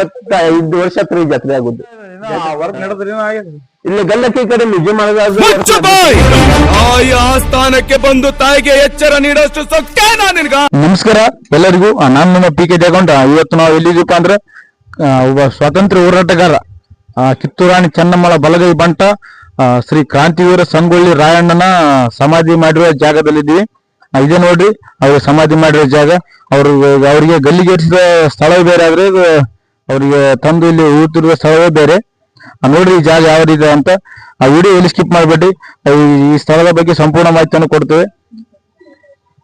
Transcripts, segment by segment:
ಇಪ್ಪತ್ತೈದು ವರ್ಷ ಹತ್ರ ಈ ಜಾತ್ರೆ ಆಗುದು. ಇಲ್ಲಿ ಗಲ್ಲಕ್ಕಿ ಕಡೆ ಆಸ್ಥಾನಕ್ಕೆ ಬಂದು ತಾಯಿಗೆ ಎಚ್ಚರ ನೀಡೋಷ್ಟು ನಮಸ್ಕಾರ ಎಲ್ಲರಿಗೂ. ಆ, ನಾನು ನಿಮ್ಮ ಪಿ ಕೆ ಜಗೊಂಡ ಇವತ್ತು ನಾವು ಎಲ್ಲಿದೀಪ ಅಂದ್ರೆ ಆ, ಒಬ್ಬ ಸ್ವಾತಂತ್ರ್ಯ ಹೋರಾಟಗಾರ ಆ, ಕಿತ್ತೂರಾಣಿ ಚೆನ್ನಮ್ಮಳ ಬಲಗೈ ಬಂಟ ಆ, ಶ್ರೀ ಕ್ರಾಂತಿವೀರ ಸಂಗೊಳ್ಳಿ ರಾಯಣ್ಣನ ಸಮಾಧಿ ಮಾಡಿರುವ ಜಾಗದಲ್ಲಿದ್ದೀವಿ. ಇದೆ ಇದೇ ನೋಡ್ರಿ ಅವ್ರಿಗೆ ಸಮಾಧಿ ಮಾಡಿರೋ ಜಾಗ. ಅವ್ರಿಗೆ ಅವರಿಗೆ ಗಲ್ಲಿಗೇರಿಸಿದ ಸ್ಥಳ ಬೇರೆ ಆದ್ರೆ ಅವರಿಗೆ ತಂದು ಇಲ್ಲಿ ಊತಿರುವ ಸ್ಥಳವೇ ಬೇರೆ. ನೋಡ್ರಿ ಈ ಜಾಗ ಯಾವ ರೀತಿ ಅಂತ. ಆ ವಿಡಿಯೋ ಎಲ್ಲಿ ಸ್ಕಿಪ್ ಮಾಡಬೇಡಿ ಈ ಸ್ಥಳದ ಬಗ್ಗೆ ಸಂಪೂರ್ಣ ಮಾಹಿತಿಯನ್ನು ಕೊಡ್ತೇವೆ.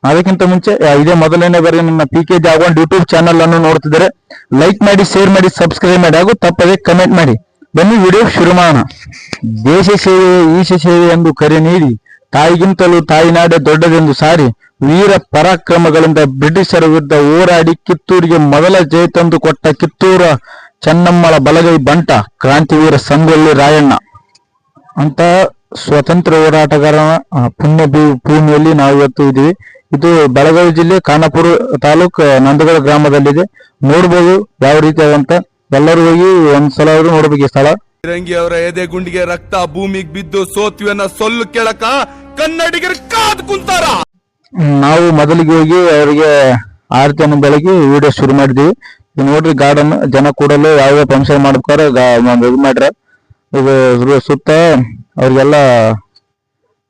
ಅದಕ್ಕಿಂತ ಮುಂಚೆ ಇದೇ ಮೊದಲನೇ ಬಾರಿ ನನ್ನ ಪಿ ಕೆ ಜಾಗವಾನ್ ಯೂಟ್ಯೂಬ್ ಚಾನಲ್ ಅನ್ನು ನೋಡ್ತಿದ್ದಾರೆ ಲೈಕ್ ಮಾಡಿ ಶೇರ್ ಮಾಡಿ ಸಬ್ಸ್ಕ್ರೈಬ್ ಮಾಡಿ, ಹಾಗೂ ತಪ್ಪದೆ ಕಮೆಂಟ್ ಮಾಡಿ. ಬನ್ನಿ ವಿಡಿಯೋ ಶುರು ಮಾಡೋಣ. ದೇಶ ಸೇವೆ, ಈಶ ಸೇವೆ ಎಂದು ಕರೆ ನೀಡಿ, ತಾಯಿಗಿಂತಲೂ ತಾಯಿನಾಡೆ ದೊಡ್ಡದೆಂದು ಸಾರಿ ವೀರ ಪರಾಕ್ರಮಗಳಿಂದ ಬ್ರಿಟಿಷರ ವಿರುದ್ಧ ಹೋರಾಡಿ ಕಿತ್ತೂರಿಗೆ ಮೊದಲ ಜಯ ತಂದು ಕೊಟ್ಟ ಕಿತ್ತೂರ ಚೆನ್ನಮ್ಮಳ ಬಲಗೈ ಬಂಟ ಕ್ರಾಂತಿವೀರ ಸಂಗೊಳ್ಳಿ ರಾಯಣ್ಣ. ಅಂತ ಸ್ವತಂತ್ರ ಹೋರಾಟಗಾರನ ಪುಣ್ಯ ಭೂಮಿಯಲ್ಲಿ ನಾವು ಇವತ್ತು ಇದ್ದೀವಿ. ಇದು ಬೆಳಗಾವಿ ಜಿಲ್ಲೆ ಖಾನಾಪುರ ತಾಲೂಕ್ ನಂದಗಡ ಗ್ರಾಮದಲ್ಲಿದೆ. ನೋಡ್ಬೋದು ಯಾವ ರೀತಿ ಎಲ್ಲರೂ ಹೋಗಿ ಒಂದ್ಸಲ ಅವರು ನೋಡ್ಬೇಕು ಸ್ಥಳ. ಫಿರಂಗಿ ಅವರ ಎದೆ ಗುಂಡಿಗೆ ರಕ್ತ ಭೂಮಿಗೆ ಬಿದ್ದು ಸೋತ್ವಿಯನ್ನ ಸೊಲ್ಲು ಕೆಳಕ ಕನ್ನಡಿಗರು ಕಾದ್ ಕುಂತಾರ. ನಾವು ಮೊದಲಿಗೆ ಹೋಗಿ ಅವರಿಗೆ ಆರತಿಯನ್ನು ಬೆಳಗ್ಗೆ ವಿಡಿಯೋ ಶುರು ಮಾಡಿದ್ವಿ. ಇದು ನೋಡ್ರಿ ಗಾರ್ಡನ್ ಜನ ಕೂಡಲು ಯಾವ ಫಂಕ್ಷನ್ ಮಾಡ್ಬೇಕಾರೆ ಇದು ಮಾಡ್ರ. ಇದು ಸುತ್ತ ಅವ್ರಿಗೆಲ್ಲ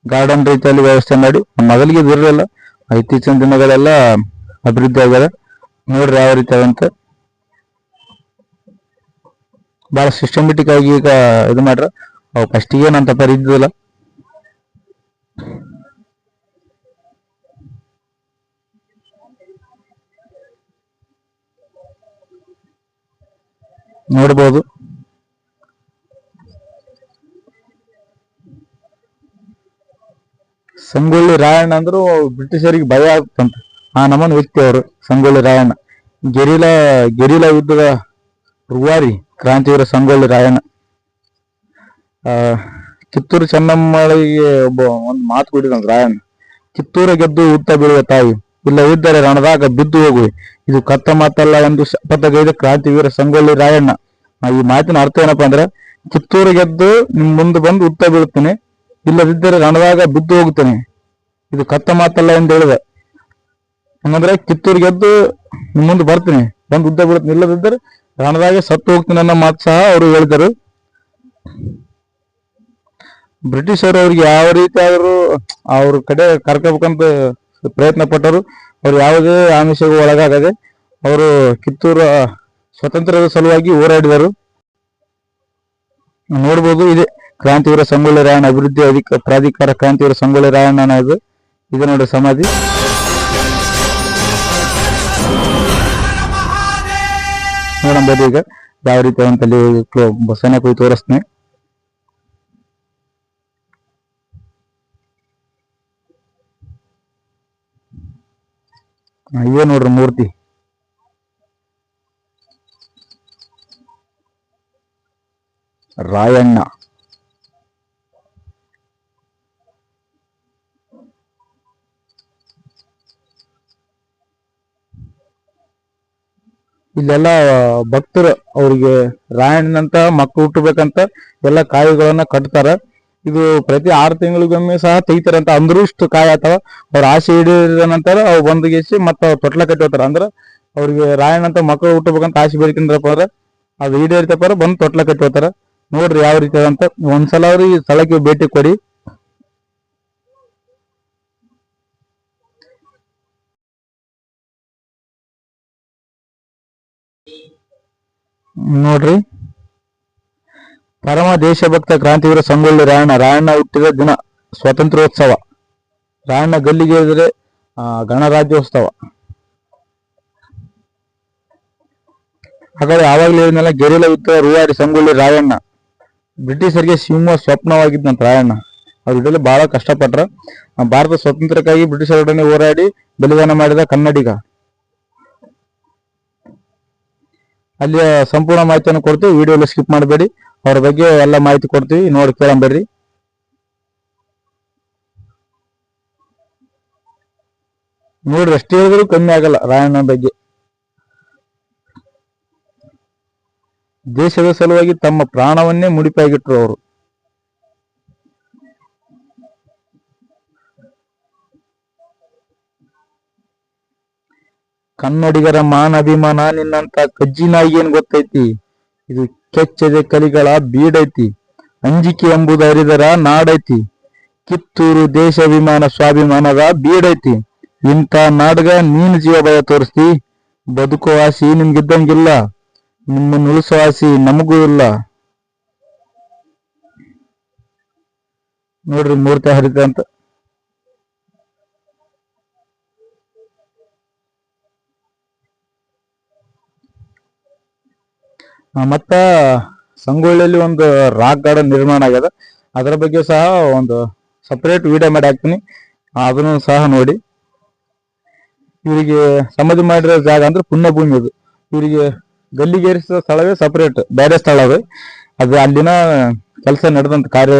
ಗಾರ್ಡನ್ ರೀತಿಯಲ್ಲಿ ವ್ಯವಸ್ಥೆ ಮಾಡಿ. ಮೊದಲಿಗೆ ಇದು ಇರಲಿಲ್ಲ. ಇತ್ತೀಚಿನ ದಿನಗಳೆಲ್ಲ ಅಭಿವೃದ್ಧಿ ಆಗ್ಯದ. ನೋಡ್ರಿ ಯಾವ ರೀತಿ ಅದಂತ. ಬಹಳ ಸಿಸ್ಟಮೆಟಿಕ್ ಆಗಿ ಈಗ ಇದು ಮಾಡ್ರ. ಅವು ಫಸ್ಟಿಗೆ ಏನಂತ ಪರಿ ನೋಡ್ಬೋದು. ಸಂಗೊಳ್ಳಿ ರಾಯಣ್ಣ ಅಂದ್ರು ಬ್ರಿಟಿಷರಿಗೆ ಭಯ ಆಗ್ತಂತ. ಆ ನಮನ್ ವ್ಯಕ್ತಿ ಅವರು, ಸಂಗೊಳ್ಳಿ ರಾಯಣ್ಣ. ಗೆರಿಲ ಗೆರಿಲ ಯುದ್ಧದ ರೂವಾರಿ ಕ್ರಾಂತಿವೀರ ಸಂಗೊಳ್ಳಿ ರಾಯಣ್ಣ. ಕಿತ್ತೂರು ಚೆನ್ನಮ್ಮಳಿಗೆ ಒಬ್ಬ ಒಂದು ಮಾತು ಕೊಟ್ಟಿದ್ದಂತ ರಾಯಣ್ಣ. ಕಿತ್ತೂರ ಗೆದ್ದು ಉತ್ತ ಬೀಳುವ ತಾಯಿ. ಇಲ್ಲವಿದ್ದರೆ ರಣದಾಗ ಬಿದ್ದು ಹೋಗುವೆ. ಇದು ಕತ್ತ ಮಾತಲ್ಲ ಎಂದು ಶಪಥಗೈದ ಕ್ರಾಂತಿವೀರ ಸಂಗೊಳ್ಳಿ ರಾಯಣ್ಣ. ಈ ಮಾತಿನ ಅರ್ಥ ಏನಪ್ಪಾ ಅಂದ್ರೆ, ಕಿತ್ತೂರು ಗೆದ್ದು ನಿಮ್ ಮುಂದೆ ಬಂದು ಉತ್ತ ಬೀಳುತ್ತೇನೆ, ಇಲ್ಲದಿದ್ದರೆ ರಣದಾಗ ಬಿದ್ದು ಹೋಗುತ್ತೇನೆ. ಇದು ಕತ್ತ ಮಾತಲ್ಲ ಎಂದು ಹೇಳಿದೆ. ಹಂಗಂದ್ರೆ ಕಿತ್ತೂರು ಗೆದ್ದು ನಿಮ್ ಮುಂದೆ ಬರ್ತೀನಿ, ಬಂದು ಉದ್ದ ಬೀಳುತ್ತೇನೆ, ಇಲ್ಲದಿದ್ದರೆ ರಣದಾಗ ಸತ್ತು ಹೋಗ್ತೀನಿ ಅನ್ನೋ ಮಾತು ಸಹ ಅವರು ಹೇಳಿದರು. ಬ್ರಿಟಿಷರು ಅವ್ರಿಗೆ ಯಾವ ರೀತಿ ಆದರೂ ಅವ್ರ ಕಡೆ ಕರ್ಕೋಬೇಕಂತ ಪ್ರಯತ್ನ ಪಟ್ಟರು ಅವರು ಯಾವುದೇ ಆಮಿಷಗೂ ಒಳಗಾಗದೆ ಅವರು ಕಿತ್ತೂರು ಸ್ವತಂತ್ರದ ಸಲುವಾಗಿ ಹೋರಾಡಿದರು. ನೋಡ್ಬೋದು ಇದೆ. ಕ್ರಾಂತಿವೀರ ಸಂಗೊಳ್ಳಿ ರಾಯಣ್ಣ ಅಭಿವೃದ್ಧಿ ಅಧಿಕ, ಪ್ರಾಧಿಕಾರ ಕ್ರಾಂತಿವೀರ ಸಂಗೊಳ್ಳಿ ರಾಯಣ್ಣನ ಇದು ಇದು ನೋಡಿ ಸಮಾಧಿ. ನೋಡಬಹುದು ಈಗ. ಯಾವ ರೀತಿ ಅಂತಲ್ಲಿ ಹೋಗಿ ತೋರಿಸ್ತೀನಿ. ಇವೇ ನೋಡ್ರಿ ಮೂರ್ತಿ. ರಾಯಣ್ಣ. ಇಲ್ಲೆಲ್ಲ ಭಕ್ತರು ಅವ್ರಿಗೆ ರಾಯಣ್ಣನಂತ ಮಕ್ಕಳು ಹುಟ್ಟಬೇಕಂತ ಎಲ್ಲ ಕಾಯಿಗಳನ್ನ ಕಟ್ತಾರ. ಇದು ಪ್ರತಿ ಆರು ತಿಂಗಳಿಗೊಮ್ಮೆ ಸಹ ತೆಗಿತಾರಂತ ಅಂದ್ರೂ ಇಷ್ಟು ಕಾಯಿ ಅವ್ರ ಆಸೆ ಈಡೇರಿದ ನಂತರ ಅವು ಬಂದು ಗೆಸಿ ಮತ್ತ ತೊಟ್ಲ ಕಟ್ಟಿ ಅಂದ್ರ ಅವ್ರಿಗೆ ರಾಯಣ್ಣಂತ ಮಕ್ಕಳು ಹುಟ್ಟಬೇಕಂತ ಆಸೆ ಬೆಳಿಕೊಂಡ್ರಪ್ಪ ಅಂದ್ರೆ ಅದು ಈಡೇರಿತಪ್ಪ ಬಂದು ತೊಟ್ಲ ಕಟ್ಟಿ ಹೋಗ್ತಾರ ನೋಡ್ರಿ ಯಾವ ರೀತಿ ಅಂತ ಒಂದ್ಸಲ ಅವ್ರು ಈ ಸ್ಥಳಕ್ಕೆ ಭೇಟಿ ಕೊಡಿ. ನೋಡ್ರಿ. ಪರಮ ದೇಶಭಕ್ತ ಕ್ರಾಂತಿವೀರ ಸಂಗೊಳ್ಳಿ ರಾಯಣ್ಣ ರಾಯಣ್ಣ ಹುಟ್ಟಿದ ದಿನ ಸ್ವಾತಂತ್ರ್ಯೋತ್ಸವ. ರಾಯಣ್ಣ ಗಲ್ಲಿಗೆ ಇದ್ರೆ ಗಣರಾಜ್ಯೋತ್ಸವ. ಹಾಗಾದ್ರೆ ಆವಾಗಲೇ ಹೇಳಿದ್ನಲ್ಲ, ಗೆರಿಲ ಉತ್ತರ ರೂವಾರಿ ಸಂಗೊಳ್ಳಿ ರಾಯಣ್ಣ. ಬ್ರಿಟಿಷರಿಗೆ ಸಿಂಹ ಸ್ವಪ್ನವಾಗಿದ್ದಂತ ರಾಯಣ್ಣ. ಅವ್ರ ಇದರಲ್ಲಿ ಬಹಳ ಕಷ್ಟಪಟ್ರ. ಭಾರತ ಸ್ವಾತಂತ್ರ್ಯಕ್ಕಾಗಿ ಬ್ರಿಟಿಷರೊಡನೆ ಹೋರಾಡಿ ಬಲಿದಾನ ಮಾಡಿದ ಕನ್ನಡಿಗ. ಅಲ್ಲಿಯ ಸಂಪೂರ್ಣ ಮಾಹಿತಿಯನ್ನು ಕೊಡ್ತೀವಿ. ವಿಡಿಯೋ ಸ್ಕಿಪ್ ಮಾಡಬೇಡಿ. ಅವ್ರ ಬಗ್ಗೆ ಎಲ್ಲ ಮಾಹಿತಿ ಕೊಡ್ತೀವಿ. ನೋಡಿ ಕೇಳಂಬರ್ರಿ ನೋಡ್ರಿ ಅಷ್ಟೇ ಹೇಳಿದ್ರು ಕಮ್ಮಿ ಆಗಲ್ಲ ರಾಯಣ್ಣ ಬಗ್ಗೆ. ದೇಶದ ಸಲುವಾಗಿ ತಮ್ಮ ಪ್ರಾಣವನ್ನೇ ಮುಡಿಪಾಗಿಟ್ರು ಅವರು. ಕನ್ನಡಿಗರ ಮಾನ ಅಭಿಮಾನ ನಿನ್ನಂತ ಕಜ್ಜಿ ನಾಯಿ ಏನ್ ಗೊತ್ತೈತಿ? ಇದು ಕೆಚ್ಚದೆ ಕಲಿಗಳ ಬೀಡೈತಿ. ಅಂಜಿಕೆ ಎಂಬುದು ಅರಿದರ ನಾಡೈತಿ. ಕಿತ್ತೂರು ದೇಶಾಭಿಮಾನ ಸ್ವಾಭಿಮಾನದ ಬೀಡೈತಿ. ಇಂಥ ನಾಡ್ಗ ನೀನು ಜೀವ ಭಯ ತೋರಿಸ್ತಿ. ಬದುಕೋ ಆಸಿ ನಿಮ್ಗಿದ್ದಂಗಿಲ್ಲ. ನಿಮ್ಮನ್ನು ಉಳಿಸೋ ಆಸಿ ನಮಗೂ ಇಲ್ಲ. ನೋಡ್ರಿ ಮೂರ್ತಿ ಹರಿತ ಅಂತ. ಮತ್ತ ಸಂಗೊಳ್ಳಿಯಲ್ಲಿ ಒಂದು ರಾಕ್ ಗಾರ್ಡನ್ ನಿರ್ಮಾಣ ಆಗ್ಯದ. ಅದರ ಬಗ್ಗೆ ಸಹ ಒಂದು ಸಪರೇಟ್ ವಿಡಿಯೋ ಮಾಡಿ ಹಾಕ್ತೀನಿ. ಅದನ್ನು ಸಹ ನೋಡಿ. ಇವರಿಗೆ ಸಮಾಧಿ ಮಾಡಿರೋ ಜಾಗ ಅಂದ್ರೆ ಪುಣ್ಯಭೂಮಿ ಅದು. ಇವರಿಗೆ ಗಲ್ಲಿಗೇರಿಸಿದ ಸ್ಥಳವೇ ಸಪರೇಟ್ ಬೇರೆ ಸ್ಥಳ ಅದು. ಅದು ಅಲ್ಲಿನ ಕೆಲಸ ನಡೆದಂತ ಕಾರ್ಯ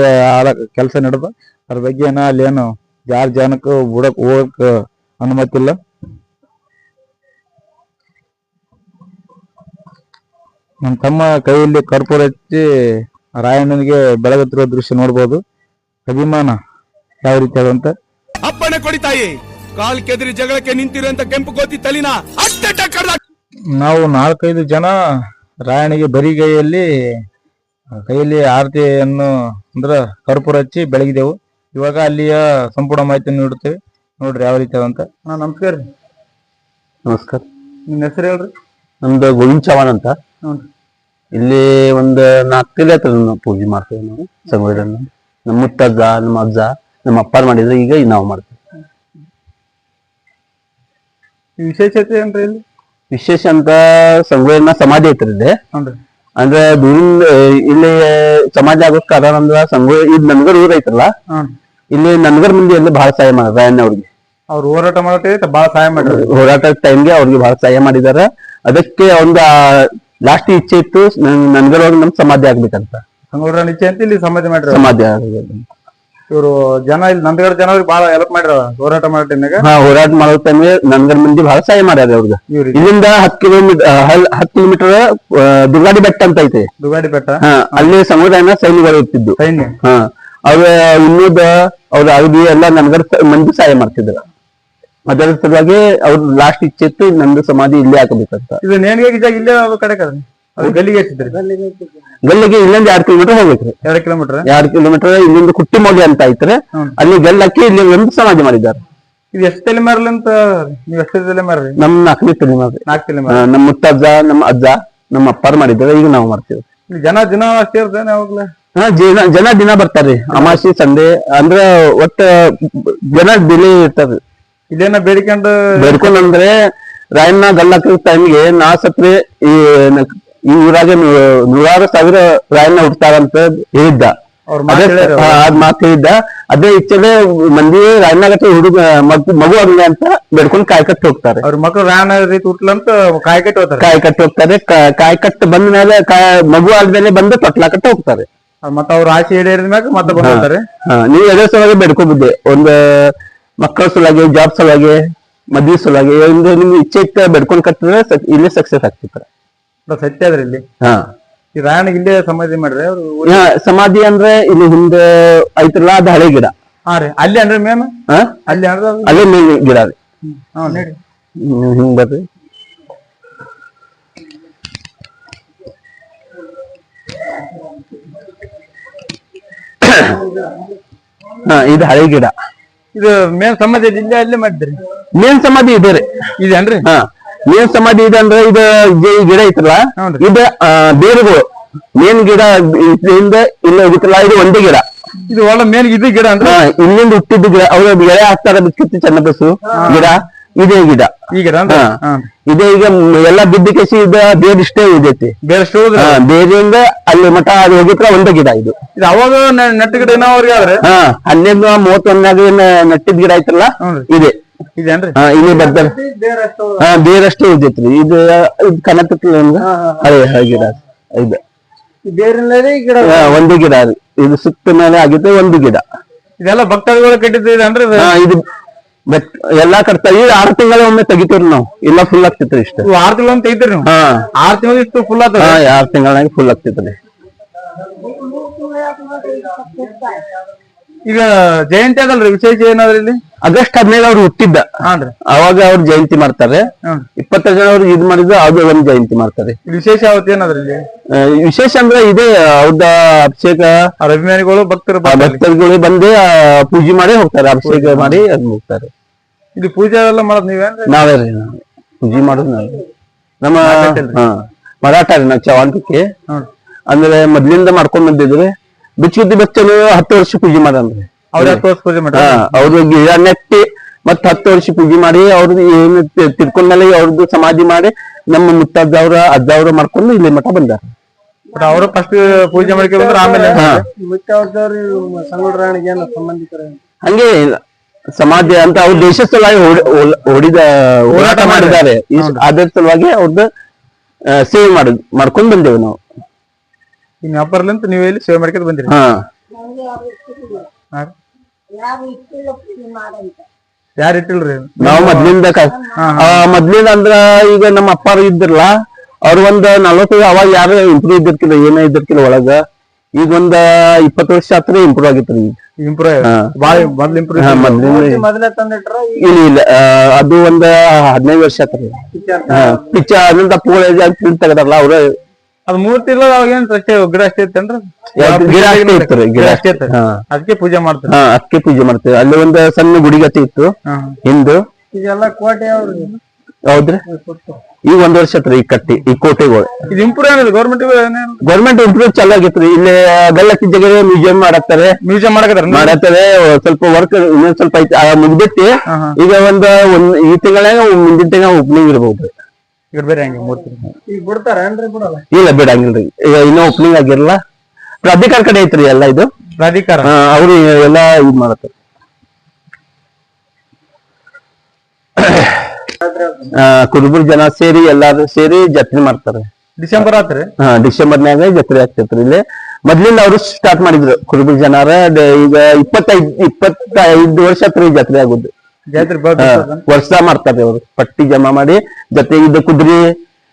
ಕೆಲಸ ನಡೆದ. ಅದ್ರ ಬಗ್ಗೆ ಏನ ಅಲ್ಲಿ ಏನು ಯಾರ ಜನಕ್ಕೂ ಬಿಡಕ್ ಹೋಗಕ್ ಅನುಮತಿ ಇಲ್ಲ. ನಮ್ಮ ತಮ್ಮ ಕೈಯಲ್ಲಿ ಕರ್ಪೂರ ಹಚ್ಚಿ ರಾಯಣ್ಣನಿಗೆ ಬೆಳಗುತ್ತಿರುವ ದೃಶ್ಯ ನೋಡಬಹುದು ಅಭಿಮಾನ ಯಾವ ರೀತಿ ಅದಂತ ಅಪ್ಪಣೆ ಕೊಡಿ ತಾಯಿ. ಕಾಲ್ ಕೆದರಿ ಜಗಳಕ್ಕೆ ನಿಂತಿರುವಂತ ಕೆಂಪು ಕೋತಿ ತಲಿನ ನಾವು ನಾಲ್ಕೈದು ಜನ ರಾಯಣಿಗೆ ಬರಿಗೈಯಲ್ಲಿ ಕೈಯಲ್ಲಿ ಆರತಿಯನ್ನು ಅಂದ್ರ ಕರ್ಪೂರ ಹಚ್ಚಿ ಬೆಳಗಿದೆವು. ಇವಾಗ ಅಲ್ಲಿಯ ಸಂಪೂರ್ಣ ಮಾಹಿತಿಯನ್ನು ನೀಡುತ್ತೇವೆ. ನೋಡ್ರಿ ಯಾವ ರೀತಿ ಅದಂತ ಹಾ ನಮಸ್ಕಾರ ರೀ. ನಮಸ್ಕಾರ. ನಿಮ್ಮ ಹೆಸರು ಹೇಳ್ರಿ? ನಮ್ದು ಗೋವಿಂದ ಚವಾನ್ ಅಂತ. ಇಲ್ಲಿ ಒಂದ್ ನಾಲ್ಕು ತಿಳಿ ಹತ್ರ ನಾವು ಪೂಜೆ ಮಾಡ್ತೇವೆ ನಾವು ಸಂಗೊಳ್ಳಿ ನಮ್ಮ ಮುತ್ತಜ್ಜ ನಮ್ಮ ಅಜ್ಜ ನಮ್ಮ ಅಪ್ಪ ಮಾಡಿದ್ರೆ ಈಗ ನಾವು ಮಾಡ್ತೇವೆ. ವಿಶೇಷತೆ ಏನ್ರಿ ಇಲ್ಲಿ? ವಿಶೇಷ ಅಂತ ಸಂಗೊಳ್ಳಿನ ಸಮಾಧಿ ಐತ್ರಿ ಇಲ್ಲಿ ಅಂದ್ರೆ ದೂರಿಂದ ಇಲ್ಲಿ ಸಮಾಧಿ ಆಗೋಕ್ ಕಾರಣ ಅಂದ್ರ ಸಂಗೊಳ್ಳಿ ಇದು ನನ್ಗರ್ ಊರ್ ಐತ್ರಲ್ಲ ಇಲ್ಲಿ ನನ್ಗರ್ ಮಂದಿ ಎಲ್ಲ ಬಹಳ ಸಹಾಯ ಮಾಡಿದ್ರು ರಾಯಣ್ಣ ಅವ್ರಿಗೆ. ಅವ್ರು ಹೋರಾಟ ಮಾಡತ್ತೆ ಬಹಳ ಸಹಾಯ ಮಾಡಿದ್ರು ಹೋರಾಟದ ಟೈಮ್ಗೆ ಅವ್ರಿಗೆ ಬಹಳ ಸಹಾಯ ಮಾಡಿದಾರ. ಅದಕ್ಕೆ ಒಂದು ಲಾಸ್ಟ್ ಇಚ್ಛೆ ಇತ್ತು ನನ್- ನನ್ಗರ್ ಒಳಗೆ ನಮ್ ಸಮಾಧಿ ಆಗ್ಬೇಕಂತ. ಇಚ್ಛೆ ಅಂತ ಇಲ್ಲಿ ಸಮಾಧಿ ಮಾಡಿ ಸಮಾಧಿ. ಇವರು ಜನ ಇಲ್ಲಿ ನಂದಗಡ ಜನ ಬಹಳ ಹೆಲ್ಪ್ ಮಾಡಿರ ಹೋರಾಟ ಮಾಡೋ ಟೈಮ್ನಾಗ ಹಾ ಹೋರಾಟ ಮಾಡೋ ಟೈಮ್ ನಂದಗಡ ಮಂದಿ ಬಹಳ ಸಹಾಯ ಮಾಡ್ಯಾರ ಅವ್ರಿಗೆ. ಇವ್ರಿಗೆ ಇಲ್ಲಿಂದ ಹತ್ತು ಕಿಲೋಮೀಟರ್ ಹತ್ತು ಕಿಲೋಮೀಟರ್ ದುಗಾಡಿ ಬೆಟ್ಟ ಅಂತ ಐತೆ. ದುಗಾಡಿ ಬೆಟ್ಟ. ಹಾ ಅಲ್ಲಿ ಸಮುದಾಯನ ಸೈನಿಕರು ಇರ್ತಿದ್ದು. ಸೈನ್ಯ. ಹಾ ಅವ್ರ ಇನ್ನೂದ ಅವ್ರ ಅವಧಿ ಎಲ್ಲ ನನ್ಗರ್ ಸ- ಮಂದಿ ಸಹಾಯ ಮಾಡ್ತಿದ್ರು. ಅದರ ಸಲುವಾಗಿ ಅವ್ರ ಲಾಸ್ಟ್ ಇಚ್ಛೆ ಇತ್ತು ನಂದು ಸಮಾಧಿ ಇಲ್ಲೇ ಹಾಕಬೇಕಂತ. ಇದು ನೇಣಿಗೆ ಜಾಗ ಇಲ್ಲೇ ಕಡೆ ಅದು ಗಲ್ಲಿಗೆ ಹಚ್ಚಿದ್ರಿ ಗಲ್ಲಿಗೆ ಇಲ್ಲಿಂದ ಎರಡ್ ಕಿಲೋಮೀಟರ್ ಹೋಗ್ಬೇಕ್ರಿ. ಎರಡ್ ಕಿಲೋಮೀಟರ್ ಎರಡ್ ಕಿಲೋಮೀಟರ್ ಇಲ್ಲಿಂದ ಕುಟ್ಟಿ ಮೌಲ್ಯ ಅಂತ ಐತ್ರಿ. ಅಲ್ಲಿ ಗಲ್ಲಕ್ಕೆ ಇಲ್ಲಿ ಒಂದು ಸಮಾಧಿ ಮಾಡಿದ್ದಾರೆ. ಇದು ಎಷ್ಟು ತಲೆ ಮಾರಲಿ ಅಂತ ನೀವು ಎಷ್ಟು ತಲೆ ಮಾರ್ರಿ ನಮ್ ನಾಲ್ಕನೇ ತಲೆ ನಾಲ್ಕು ತಲೆ ನಮ್ಮ ಮುತ್ತಜ್ಜ ನಮ್ಮ ಅಜ್ಜ ನಮ್ಮ ಅಪ್ಪಾರ್ ಮಾಡಿದ್ದಾರೆ ಈಗ ನಾವು ಮಾಡ್ತೇವೆ. ಜನ ದಿನ ಸೇರ್ತಾನೆ ಅವಾಗ್ಲೇ ಹಾ ಜನ ಜನ ದಿನ ಬರ್ತಾರ್ರಿ ಅಮಾಸಿ ಸಂಡೆ ಅಂದ್ರ ಒಟ್ಟ ಜನ ಬೆಲೆ ಇರ್ತಾರ್ರಿ ಇಲ್ಲೇನ ಬೇಡಿಕೊಂಡು ಬೇಡ್ಕೊಂಡ್ ಅಂದ್ರೆ ರಾಯಣ್ಣ ಗಲ್ಲಕ್ಕ ಟೈಮ್ಗೆ ನಾ ಸತ್ರಿ ಈ ಈ ಊರಾಗ ನೂರಾರು ಸಾವಿರ ರಾಯಣ್ಣ ಹುಡ್ತಾರಂತ ಹೇಳಿದ್ದ. ಅದೇ ಮಾತು ಹೇಳಿದ್ದ. ಅದೇ ಇಚ್ಛೆ ಮಂದಿ ರಾಯಣ್ಣ ಗಟ್ಟ ಹುಡುಗ ಮಗು ಆಗ್ಲಿ ಅಂತ ಬೇಡ್ಕೊಂಡು ಕಾಯಿ ಕಟ್ಟಿ ಹೋಗ್ತಾರೆ. ಅವ್ರ ಮಕ್ಳು ರಾಯಣ ರೀತಿ ಹುಟ್ಲಂತ ಕಾಯಿ ಕಟ್ಟಿ ಹೋಗ್ತಾರೆ. ಕಾಯಿ ಕಟ್ಟಿ ಹೋಗ್ತಾರೆ. ಕಾಯಿ ಕಟ್ಟು ಬಂದ ಮೇಲೆ ಮಗು ಆದ್ಮೇಲೆ ಬಂದು ತೊಟ್ಲ ಕಟ್ಟ ಹೋಗ್ತಾರೆ. ಮತ್ತ ಅವ್ರ ಆಸೆ ಈಡೇರಿದ ಮ್ಯಾಗ ಮತ್ತೆ ಬಂದಿರ್ತಾರೆ ನೀವು ಎದೇ ಸಲುವಾಗಿ ಬೇಡ್ಕೊಂಡ್ಬಿದ್ದೆ ಒಂದು ಮಕ್ಕಳ ಸಲುವಾಗಿ ಜಾಬ್ ಸಲುವಾಗಿ ಮದ್ವೆ ಸಲುವಾಗಿ ಒಂದು ನಿಮ್ಗೆ ಇಚ್ಛೆ ಇತ್ತ ಬೆಡ್ಕೊಂಡು ಕಟ್ಟಿದ್ರೆ ಇಲ್ಲಿ ಸಕ್ಸಸ್ ಆಗ್ತಿರ್ತಾರೆ ಸತ್ಯ ಅದ್ರಲ್ಲಿ ಹಾ. ಈ ರಾಯಣ ಇಲ್ಲೇ ಸಮಾಧಿ ಮಾಡ್ರಿ ಅವ್ರು ಸಮಾಧಿ ಅಂದ್ರೆ ಇಲ್ಲಿ ಹಿಂದೆ ಐತ್ರಲ್ಲ ಅದು ಹಳೆ ಗಿಡ. ಹಾ ರೀ. ಅಲ್ಲಿ ಅಂದ್ರೆ ಮೇನ್? ಹಾ? ಅಲ್ಲಿ ಅಂದ್ರೆ ಅದು- ಅಲ್ಲೇ ಮೇನ್ ಗಿಡ ರೀ. ಹಾ ನೋಡಿ. ಹ್ಮ್, ಹಿಂಗ್ ಬರ್ರಿ. ಹಾ ಇದು ಹಳೆ ಗಿಡ. ಇದು ಮೇನ್ ಸಮಾಧಿ ಇಲ್ಲೇ ಅಲ್ಲೇ ಮಾಡಿದ್ರಿ? ಮೇನ್ ಸಮಾಧಿ ಇದೆ ರೀ. ಇದೇನ್ರಿ ಹಾ. ಮೇನ್ ಸಮಾಧಿ ಇದೆ ಅಂದ್ರೆ ಇದು ಈ ಗಿಡ ಐತಲ್ಲ ಹೌದ್ರಿ. ಇದು ಆ, ಬೇರುಗಳು. ಮೇನ್ ಗಿಡ ಇಲ್ಲಿಂದ ಇಲ್ಲ ಹೋಗಿತ್ತಲ್ಲ ಇದು ಒಂದೇ ಗಿಡ. ಇದು ಒಳ್ಳೆ ಮೇನ್ ಇದು ಗಿಡ ಅಂದ್ರೆ? ಹಾ, ಇಲ್ಲಿಂದ ಹುಟ್ಟಿದ್ದು ಗಿಡ. ಅವ್ರ ಗೆಳೆ ಹಾಕ್ತಾರ ಬಿಚ್ಚಿತ್ತು ಚನ್ನಬಸು ಗಿಡ. ಇದೇ ಗಿಡ. ಈಗ ಅಂದ್ರೆ. ಇದೇ ಈಗ ಎಲ್ಲ ಬಿದ್ದ ಕೆಸಿ ಇದ ಬೇರಿಷ್ಟೇ ಇದೈತಿ ಬೇರೆಯಿಂದ ಬೇರಿಂದ ಅಲ್ಲಿ ಮಠ ಅದು ಹೋಗಿತ್ರ ಒಂದ ಗಿಡ ಇದು. ಅವಾಗ ನೆಟ್ಟ ಗಿಡ ಏನೋ ಅವ್ರಿಗೆ ಆದ್ರೆ? ಹಾ ಹನ್ನೆರಡು ಮೂವತ್ತೊಂದಾಗ ಏನ್ ಗಿಡ ಐತಲ್ಲ. ಇದೆ. ಇಲ್ಲಿ ಬರ್ತಾರೆ ಹಾ ಬೇರಷ್ಟೇ ಉಳಿದೈತ್ರಿ. ಇದು ಇದು ಗಿಡ. ಇದು. ಒಂದು ಗಿಡ ಇದು ಸುತ್ತ ಮೇಲೆ ಆಗಿದ್ರೆ ಒಂದು ಗಿಡ. ಇದೆಲ್ಲ ಭಕ್ತಾದಿಗಳು ಕಟ್ಟಿದ್ರೆ ಇದೇನ್ರಿ ಇದು? ಬಟ್ ಎಲ್ಲಾ ಕಟ್ತಾ ಈಗ ಆರು ತಿಂಗಳ ಒಮ್ಮೆ ತೆಗಿತೀವ್ರಿ ನಾವು. ಇಲ್ಲ ಫುಲ್ ಆಗ್ತಿತ್ರಿ ಇಷ್ಟ. ನೀವು ಆರ್ ತಿಂಗಳು ತೆಗಿತೀರಿ ನೀವು? ಹಾ. ಆರ್ ತಿಂಗಳು ಇಷ್ಟು ಫುಲ್ ಆಗ್ತದೆ? ಆರ್ ಆರು ತಿಂಗಳಾಗ ಫುಲ್ ಆಗ್ತಿತ್ರಿ. ಈಗ ಜಯಂತಿ ಅದಲ್ರಿ ವಿಶೇಷ ಏನಾದ್ರಿ ಇಲ್ಲಿ? ಆಗಸ್ಟ್ ಹದಿನೈದು ಅವ್ರು ಹುಟ್ಟಿದ್ದ. ಹಾನ್ರಿ. ಅವಾಗ ಅವ್ರ ಜಯಂತಿ ಮಾಡ್ತಾರೆ. ಇಪ್ಪತ್ತೈದು ಇಪ್ಪತ್ತ ಜನ ಅವ್ರು ಇದ್ ಮಾಡಿದ್ರು ಅದು ಒಂದ್ ಜಯಂತಿ ಮಾಡ್ತಾರೆ. ವಿಶೇಷ ಅವತ್ತು ಏನಾದ್ರಿ ಇಲ್ಲಿ? ಆ, ವಿಶೇಷ ಅಂದ್ರೆ ಇದೇ ಅವ್ರದ ಅಭಿಷೇಕ. ಅವ್ರ ಅಭಿಮಾನಿಗಳು ಭಕ್ತರು ಆ ಬರ್ತಾರೆ. ಭಕ್ತರುಗಳು ಬಂದು ಆ, ಪೂಜೆ ಮಾಡಿ ಹೋಗ್ತಾರೆ ಅಭಿಷೇಕ ಮಾಡಿ ಅದ್ ಹೋಗ್ತಾರೆ ಇಲ್ಲಿ ಪೂಜೆ ಎಲ್ಲ ಮಾಡೋದು ನೀವೇನ್ರಿ? ನಾವೇ ರೀ ನಾವು. ಪೂಜೆ ಮಾಡೋದು ನಾವೇ. ನಮ್ಮ ಮರಾಠ ರೀ ನಾವು ಚವಾಂತಿಕೆ ಹ್ಮ್ ಅಂದ್ರೆ ಮೊದ್ಲಿಂದ ಮಾಡ್ಕೊಂಡ್ ಬಂದಿದ್ರೆ. ಬಿಚ್ಚುಗುದ್ದಿ ಬಚ್ಚಲು ಹತ್ತು ವರ್ಷ ಪೂಜೆ ಮಾಡಂದ್ರೆ. ಅವ್ರ ಹತ್ತು ವರ್ಷ ಪೂಜೆ ಮಾಡಿ ಹಾ ಅವ್ರು ಗಿಡ ನೆಟ್ಟಿ ಮತ್ತೆ ಹತ್ತು ವರ್ಷ ಪೂಜೆ ಮಾಡಿ ಅವ್ರದ್ದು ಏನು ತಿರ್ಕೊಂಡ್ಮೇಲೆ ಅವ್ರದ್ದು ಸಮಾಧಿ ಮಾಡಿ ನಮ್ಮ ಮುತ್ತಜ್ಜವ್ರ ಅಜ್ಜವ್ರ ಮಾಡ್ಕೊಂಡು ಇಲ್ಲಿ ಮಠ ಬಂದ. ಅವರು ಫಸ್ಟ್ ಪೂಜೆ ಮಾಡಿ ಬಂದ್ರೆ ಆಮೇಲೆ ಹಾ. ಹಂಗೆ ಇಲ್ಲ. ಸಮಾಧಿ ಅಂತ ಅವ್ರ ದೇಶ ಸಲುವಾಗಿ ಹೊಡಿದ ಹೋರಾಟ ಮಾಡಿದ್ದಾರೆ. ಅದ್ರ ಸಲುವಾಗಿ ಅವ್ರದ್ದು ಸೇವೆ ಮಾಡ್ ಮಾಡ್ಕೊಂಡ್ ಬಂದೇವು ನಾವು. ಇನ್ನು ಅಪ್ಪರ್ಲಿಂತ ನೀವು ಇಲ್ಲಿ ಸೇವೆ ಮಾಡ್ಕೊಂಡು ಬಂದಿರಿ. ಹಾ. ಹಾ. ಯಾರು ಇಟ್ಟಿಲ್ರಿ? ನಾವು ಮೊದ್ಲಿಂದ ಬೇಕಾ ಆ, ಮೊದ್ಲಿಂದ ಅಂದ್ರ ಈಗ ನಮ್ಮ ಅಪ್ಪಾರು ಇದ್ರಲ್ಲ ಅವ್ರ ಒಂದ್ ನಲ್ವತ್ತು ಅವಾಗ ಯಾರು ಇಂಪ್ರೂವ್ ಇದ್ದಿರ್ಕಿಲ್ಲ ಏನೇ ಇದ್ದಿರ್ಕಿಲ್ಲ ಒಳಗ. ಈಗ ಒಂದ್ ಇಪ್ಪತ್ತು ವರ್ಷ ಹತ್ರ ಇಂಪ್ರೂವ್ ಆಗಿತ್ತು ಈಗ. ಇಂಪ್ರೂವ್. ಬಾಳ ಮೊದ್ಲು ಇಂಪ್ರೂವ್ ಹಾ, ಮೊದಲೇ ತಂದಿಟ್ರ ಇಲ್ಲ ಇಲ್ಲ. ಅದು ಒಂದ್ ಹದಿನೈದು ವರ್ಷ ಆತ್ರಿ. ಪಿಚ್ಚ ಅದನ್ನ ಪೂಳ ತೆಗದಾರಲ್ಲ ಅವ್ರ. ಅದ್ ಮೂರ್ತಿ ಇಲ್ಲ ಅವಾಗ ಏನ್ ಅಷ್ಟೇ ಗಿಡ ಅಷ್ಟೇ ಇತ್ತೇನ್ರಿ ಗಿಡ ಅಷ್ಟೇ ಇತ್ತು ರೀ, ಗಿಡ ಗಿಡ ಅಷ್ಟೇ ಇತ್ತು. ಹಾ. ಅದಕ್ಕೆ ಪೂಜೆ ಮಾಡ್ತಾರೆ. ಹಾ ಅಕ್ಕಿ ಪೂಜೆ ಮಾಡ್ತೇವೆ. ಅಲ್ಲಿ ಒಂದು ಸಣ್ಣ ಗುಡಿಗತಿ ಇತ್ತು. ಹಿಂದೂ. ಇದೆಲ್ಲ ಕೋಟೆ ಅವ್ರಿ ಹೌದ್ರಿ? ಈ ಒಂದ್ ವರ್ಷ ಆತ್ರಿ ಈ ಕಟ್ಟಿ ಈ ಕೋಟೆಗಳು. ಇದು ಇಂಪ್ರೂವ್ ಏನಿದೆ? ಗೌರ್ಮೆಂಟ್ ಗೌರ್ಮೆಂಟ್ ಇಂಪ್ರೂವ್ ಚಲೋ ಆಗೈತ್ರಿ ಇಲ್ಲಿ ಗಲ್ಲಕ್ಕಿ ಜಗಡೆ ಮ್ಯೂಸಿಯಂ ಮಾಡತ್ತಾರೆ. ಮ್ಯೂಸಿಯಂ ಮಾಡಕತ್ತಾರ ಮಾಡತ್ತಾರೆ. ಸ್ವಲ್ಪ ವರ್ಕ್ ಇನ್ನೊಂದ್ ಸ್ವಲ್ಪ ಐತಿ. ಮುಗ್ದಿತ್ತಿ ಮುಗ್ದೈತಿ. ಈಗ ಒಂದ್ ಒಂದ್ ಈ ತಿಂಗಳ ಮುಂದಿನ ತಿಂಗಳ ಓಪನಿಂಗ್ ಇರ್ಬೋದು. ಈಗ ಬೇರೆ ಹಂಗೆ ಮೂರ್ತಿ ಈಗ ಬಿಡ್ತಾರ? ಏನ್ರಿ ಬಿಡಲ್ಲ? ಇಲ್ಲ ಬಿಡಂಗಿಲ್ರಿ ಈಗ ಇನ್ನೂ ಓಪನಿಂಗ್ ಆಗಿರಲ್ಲ. ಪ್ರಾಧಿಕಾರ ಕಡೆ ಐತ್ರಿ ಎಲ್ಲ ಇದು? ಪ್ರಾಧಿಕಾರ ಆ, ಅವ್ರು ಎಲ್ಲ ಇದ್ ಮಾಡತ್ತಾರೆ ಆ, ಕುರುಬರು ಜನ ಸೇರಿ ಎಲ್ಲಾರು ಸೇರಿ ಜಾತ್ರೆ ಮಾಡ್ತಾರೆ. ಡಿಸೆಂಬರ್ ಆತ್ರಿ ಹಾ ಡಿಸೆಂಬರ್ನ್ಯಾಗ ಜಾತ್ರೆ ಆಗ್ತೈತ್ರಿ ಇಲ್ಲಿ. ಮೊದ್ಲಿಂದ ಅವ್ರು ಸ್ಟಾರ್ಟ್ ಮಾಡಿದ್ರು ಕುರುಬರು ಜನರ ಡ- ಈಗ ಇಪ್ಪತ್ತೈದ್ ಇಪ್ಪತ್ತೈದು ವರ್ಷ ಹತ್ರ ಜಾತ್ರೆ ಆಗುದು. ವರ್ಷ ಮಾಡ್ತಾರೆ ಅವರು ಪಟ್ಟಿ ಜಮಾ ಮಾಡಿ ಜೊತೆಗಿದ್ದ ಕುದುರೆ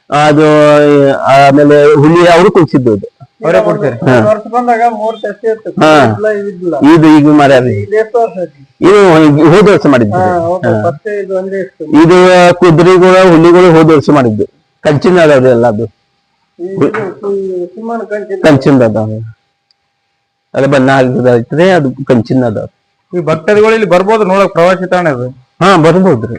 ಅದು ಆಮೇಲೆ ಹುಲಿ ಅವರು ಕುಣಿಸಿದ್ದು ಅದು ಅವರೇ ಕೊಡ್ತಾರೆ. ವರ್ಷ ಬಂದಾಗ ಮೂರ್ತಿ ಅಷ್ಟೇ ಇತ್ತು ಇದು ಈಗ ಮಾಡ್ಯಾರಿ? ಇದು ಹೋದ ವರ್ಷ ಮಾಡಿದ್ದು. ಇದು ಕುದುರೆಗಳು ಹುಲಿಗಳು ಹೋದ ವರ್ಷ ಮಾಡಿದ್ದು. ಕಂಚಿನ ಅದಾವ್ರಿ ಎಲ್ಲ ಅದು. ಕಂಚಿನ ಅದಾವ ಅದ ಬಣ್ಣ ಆಗಿದ್ರೆ ಅದು ಕಂಚಿನ ಅದಾವ ಈ ಭಕ್ತಾದಿಗಳು ಇಲ್ಲಿ ಬರ್ಬೋದು ನೋಡಕ್ ಪ್ರವಾಸಿ ತಾಣ ಇದು ಹಾ ಬರ್ಬೋದ್ರಿ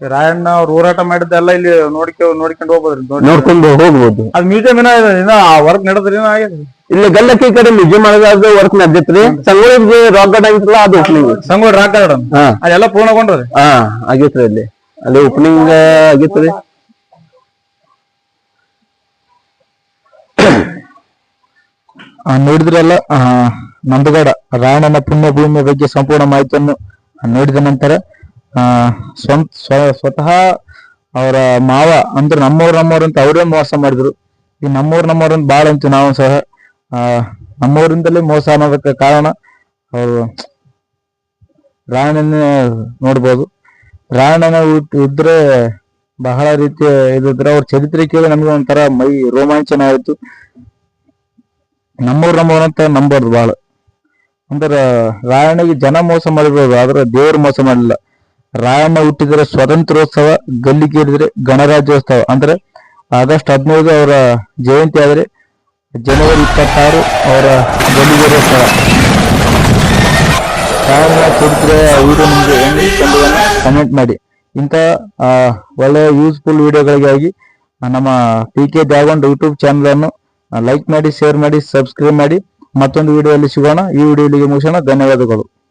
ರಾಯಣ್ಣ ಅವ್ರು ಹೋರಾಟ ಮಾಡಿದ್ದೆಲ್ಲ ಇಲ್ಲಿ ನೋಡ್ಕೊ ನೋಡ್ಕೊಂಡು ಹೋಗ್ಬೋದ್ರಿ ನೋಡಿ ನೋಡ್ಕೊಂಡು. ಹೋಗ್ಬೋದು. ಅದ್ ಮ್ಯೂಸಿಯಂ ಏನೋ ಆ ವರ್ಕ್ ನಡೆದ್ರಿ ಏನೋ ಆಗಿದೆ. ಇಲ್ಲಿ ಗಲ್ಲಕ್ಕಿ ಕಡೆ ಮ್ಯೂಸಿಯಂ ಮಾಡಿದ್ರೆ ವರ್ಕ್ ನಡೆದೈತ್ರಿ. ಸಂಗೊಳ್ಳಿ ರಾಕ್ ಗಾರ್ಡನ್ ಆಗಿತ್ತಲ್ಲ ಅದು ಓಪನಿಂಗ್ ಸಂಗೋಳಿ ರಾಕ್ ಗಾರ್ಡನ್ ಹಾ. ಅದೆಲ್ಲ ಪೂರ್ಣಗೊಂಡ್ರಿ ಹಾ ಆಗೈತ್ರಿ ಅಲ್ಲಿ. ಅಲ್ಲಿ ಓಪನಿಂಗ್ ಆಗಿತ್ರಿ. ಆ, ನೋಡಿದ್ರಲ್ಲ ಆ, ನಂದಗಡ ರಾಯಣ್ಣನ ಪುಣ್ಯ ಭೂಮಿಯ ಬಗ್ಗೆ ಸಂಪೂರ್ಣ ಮಾಹಿತಿಯನ್ನು ನೋಡಿದ ನಂತರ ಸ್ವಂತ ಸ್ವ- ಸ್ವತಃ ಅವರ ಮಾವ ಅಂದ್ರೆ ನಮ್ಮವ್ರು ನಮ್ಮವ್ರು ಅಂತ ಅವರೇ ಮೋಸ ಮಾಡಿದ್ರು. ಈ ನಮ್ಮವ್ರು ನಮ್ಮವ್ರು ಅಂತ ಬಾಳ ಅಂತೀವಿ ನಾವು ಸಹ. ನಮ್ಮವರಿಂದಲೇ ಮೋಸ ಅನ್ನೋದಕ್ಕೆ ಕಾರಣ ಅವರು ರಾಯಣ್ಣನ ನೋಡ್ಬೋದು. ರಾಯಣ್ಣನ ಇದ್- ಇದ್ರೆ ಬಹಳ ರೀತಿಯ ಇದ್ರೆ ಅವ್ರ ಚರಿತ್ರೆ ಕೇಳಿ ನಮ್ಗೆ ಒಂಥರ ಮೈ ರೋಮಾಂಚನ ಆಯಿತು. ನಮ್ಮವ್ರು ನಮ್ಮವ್ರು ಅಂತ ನಂಬೋದು ಬಾಳ. ಅಂದ್ರ, ರಾಯಣ್ಣಗೆ ಜನ ಮೋಸ ಮಾಡಿರ್ಬೋದು ಆದ್ರೆ ದೇವ್ರು ಮೋಸ ಮಾಡಲಿಲ್ಲ. ರಾಯಣ್ಣ ಹುಟ್ಟಿದ್ರೆ ಸ್ವತಂತ್ರೋತ್ಸವ ಗಲ್ಲಿಗೇರಿದ್ರೆ ಗಣರಾಜ್ಯೋತ್ಸವ. ಅಂದ್ರೆ, ಆಗಸ್ಟ್ ಹದಿನೈದು ಅವರ ಜಯಂತಿ ಆದ್ರೆ, ಜನವರಿ ಇಪ್ಪತ್ತಾರು ಅವರ ಗಲ್ಲಿಗೇರೋತ್ಸವ ರಾಯಣ್ಣ ಚರಿತ್ರೆ ವಿಡಿಯೋ ನಿಮ್ಗೆ ಕಮೆಂಟ್ ಮಾಡಿ. ಇಂಥ ಒಳ್ಳೆಯ ಯೂಸ್ಫುಲ್ ವಿಡಿಯೋಗಳಿಗಾಗಿ ನಮ್ಮ ಪಿ ಕೆ ದ್ಯಾಗೊಂಡ್ ಯೂಟ್ಯೂಬ್ ಚಾನಲನ್ನು ಲೈಕ್ ಮಾಡಿ ಶೇರ್ ಮಾಡಿ ಸಬ್ಸ್ಕ್ರೈಬ್ ಮಾಡಿ. ಮತ್ತೊಂದು ವಿಡಿಯೋದಲ್ಲಿ ಸಿಗೋಣ. ಈ ವಿಡಿಯೋ ಇಲ್ಲಿಗೆ ಮುಗಿಸೋಣ. ಧನ್ಯವಾದಗಳು.